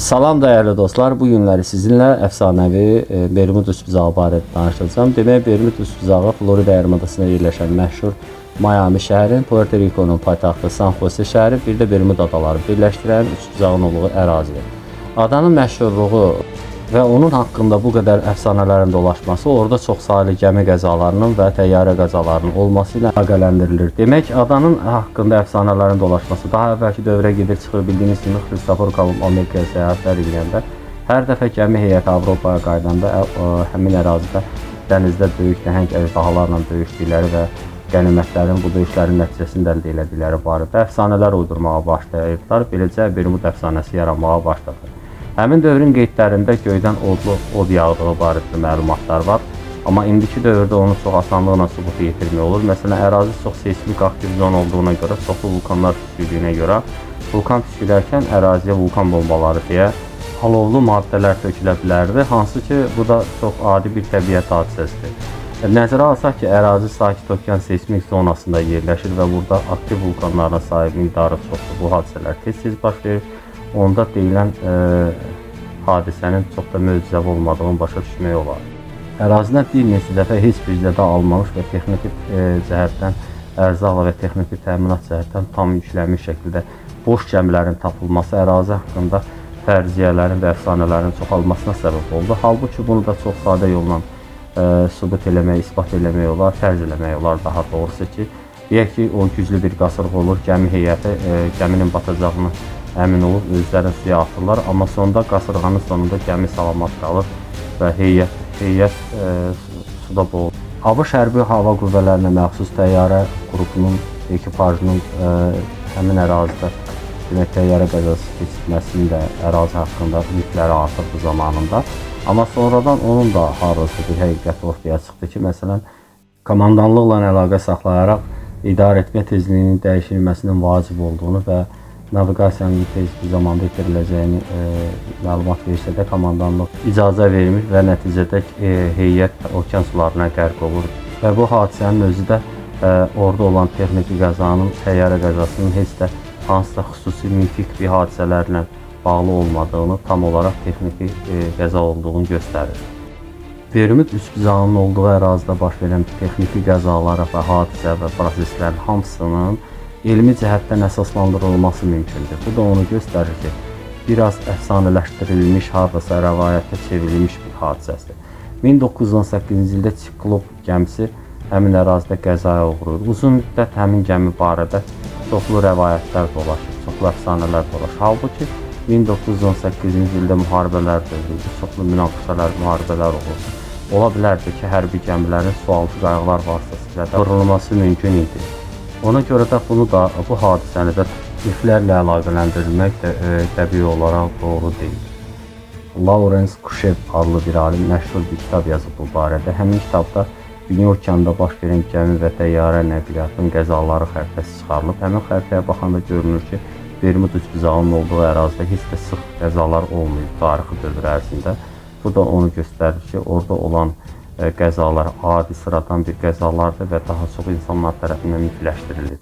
Salam dəyərli dostlar, bu günləri sizinlə əfsanəvi e, Bermud üsbuzağı barədə danışacağam. Demək, Bermud üsbuzağı Florida yarımadasında yerləşən məşhur Miami şəhərin, Puerto Rico'nun paytaxtı San Jose şəhəri, bir də Bermud adaları birləşdirən üsbuzağın olduğu ərazidir. Adanın məşhurluğu və onun haqqında bu qədər əfsanələrin dolaşması orada çoxsaylı gəmi qəzalarının və təyyarə qəzalarının olması ilə əlaqələndirilir. Demək, adanın haqqında əfsanələrin dolaşması daha əvvəlki dövrə gedir çıxır. Bildiyiniz kimi Xristofor Kolumb Amerikaya səyahətlər edəndə hər dəfə gəmi heyəti Avropaya ə, həmin ərazidə dənizdə böyük nəhəng əjdahalarla döyüşdükləri və qənimətlərin bu döyüşlərin nəticəsində əldə elədikləri barədə əfsanələr uydurmağa başlayırdılar. Beləcə Bermud əfsanəsi yaranmağa başladı. Həmin dövrün qeydlərində göydən odlu od yağdığı barədə məlumatlar var. Amma indiki dövrdə onu çox asanlıqla sübuta yetirmək olur. Məsələn, ərazi çox seismik aktiv zon olduğuna görə, çoxlu vulkanlar püskürdüyünə görə vulkan püskürərkən əraziyə vulkan bombaları deyə alovlu maddələr tökülə bilərdi, hansı ki, bu da çox adi bir təbiət hadisəsidir. Nəzərə alsaq ki, ərazi Sakit Okean seismik zonasında yerləşir və burada aktiv vulkanların sahib miqdarı çoxdur. Bu hadisələr tez-tez baş verir. Onda deyilən e, hadisənin çox da möcüzəvi olmadığını başa düşmək olar. Ərazidən bir neçə dəfə heç bir zədə almamış və texniki e, cəhətdən ərzaq və texniki təminat cəhətdən tam yüklənmiş şəkildə boş gəmilərin tapılması ərazi haqqında fərziyyələrin və əfsanələrin çoxalmasına səbəb oldu. Halbuki bunu da çox sadə yolla e, sübut eləmək, isbat eləmək olar, fərz eləmək olar daha doğrusu ki, deyək ki, o güclü bir qasırğa olur, gəmi heyəti e, gəminin batacağını əmin olub özlərini suya atırlar, amma sonda qasırğanın sonunda gəmi salamat qalır və heyət heyət e, suda boğulur. ABŞ hərbi hava qüvvələrinə məxsus təyyarə qrupunun ekipajının e, həmin ərazidə demək təyyarə qəzası keçirməsinin də ərazi haqqında yükləri artırdı zamanında. Amma sonradan onun da harası bir həqiqət ortaya çıxdı ki, məsələn, komandanlıqla əlaqə saxlayaraq idarə etmə tezliyinin dəyişilməsinin vacib olduğunu və naviqasiyanın tez bir zamanda itiriləcəyini e, məlumat versə də komandanlıq icazə vermir və nəticədə e, heyət okean sularına qərq olur. Və bu hadisənin özü də e, orada olan texniki qəzanın, təyyarə qəzasının heç də hansısa xüsusi mifik bir hadisələrlə bağlı olmadığını, tam olaraq texniki e, qəza olduğunu göstərir. Bermud üsbüzağının olduğu ərazidə baş verən texniki qəzalara və hadisə və proseslərin hamısının elmi cəhətdən əsaslandırılması mümkündür. Bu da onu göstərir ki, biraz əfsanələşdirilmiş, hardasa rəvayətə çevrilmiş bir hadisədir. 1918-ci ildə Siklop gəmisi həmin ərazidə qəzaya uğrayır. Uzun müddət həmin gəmi barədə çoxlu rəvayətlər dolaşır, çoxlu əfsanələr dolaşır. Halbuki 1918-ci ildə müharibələr dövrüydü, çoxlu münaqişələr, müharibələr olurdu. Ola bilərdi ki, hərbi gəmilərin sualtı qayıqlar vasitəsilə də vurulması mümkün idi. Ona görə də bunu da bu hadisəni də miflərlə əlaqələndirmək də e, təbii olaraq doğru deyil. Lawrence Kushev adlı bir alim məşhur bir kitab yazıb bu barədə. Həmin kitabda Dünya okeanında baş verən gəmi və təyyarə nəqliyyatının qəzaları xəritəsi çıxarılıb. Həmin xəritəyə baxanda görünür ki, Bermud üsbüzağının olduğu ərazidə heç də sıx qəzalar olmayıb tarixi dövr ərzində. Bu da onu göstərir ki, orada olan qəzalar adi sıradan bir qəzalardır və daha çox insanlar tərəfindən mütləşdirilir.